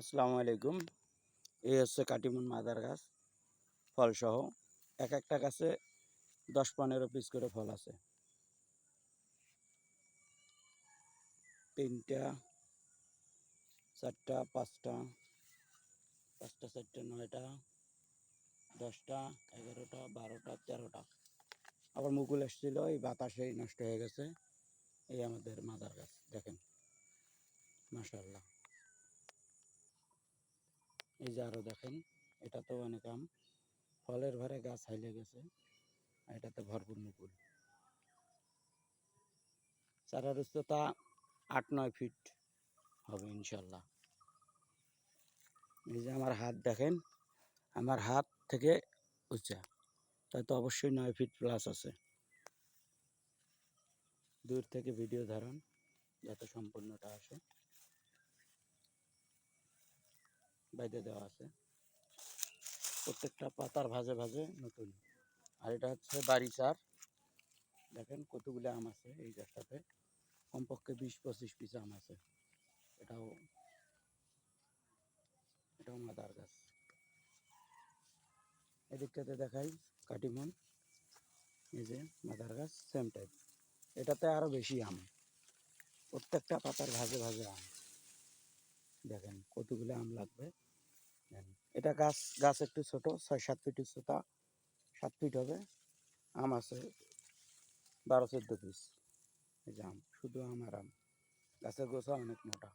আসসালামু আলাইকুম। এই হচ্ছে কাটিমন মাদার গাছ, ফলসহ এক একটা গাছে দশ পনেরো পিস করে ফল আছে। তিনটা, চারটা, পাঁচটা পাঁচটা, চারটা, নয়টা, দশটা, এগারোটা, বারোটা, তেরোটা। আবার মুকুল এসেছিল, এই বাতাসেই নষ্ট হয়ে গেছে। এই আমাদের মাদার গাছ, দেখেন। মাশাল্লাহ এই যে আরও দেখেন এটা তো অনেক আম। ফলের ভরে গাছ হাইলে গেছে এটাতে ভরপুর মুকুল। চারার উচ্চতা আট নয় ফিট হবে ইনশাল্লাহ। এই যে আমার হাত দেখেন, আমার হাত থেকে উঁচা, তাই তো অবশ্যই নয় ফিট প্লাস আছে। দূর থেকে ভিডিও ধারণ, যাতে সম্পূর্ণটা আসে। বাইরে দেওয়া আছে। প্রত্যেকটা পাতার ভাজে ভাজে নতুন। আর এটা হচ্ছে বাড়ি চার দেখেন কতগুলো আম আছে এই গাছটাতে কমপক্ষে বিশ পঁচিশ পিস আম আছে। এটাও এটাও মাদার গাছ। এদিকটাতে দেখাই কাটিমন। এই যে মাদার গাছ সেম টাইপ এটাতে আরও বেশি আম। প্রত্যেকটা পাতার ভাজে ভাজে আম। দেখেন কতগুলো আম লাগবে। এটা গাছ গাছ একটু ছোট, ছয়, সাত ফিট উচ্চতা সাত ফিট হবে। আম আছে বারো, চোদ্দ পিস এই যে আম, শুধু আমার আম। গাছের গোছা অনেক মোটা।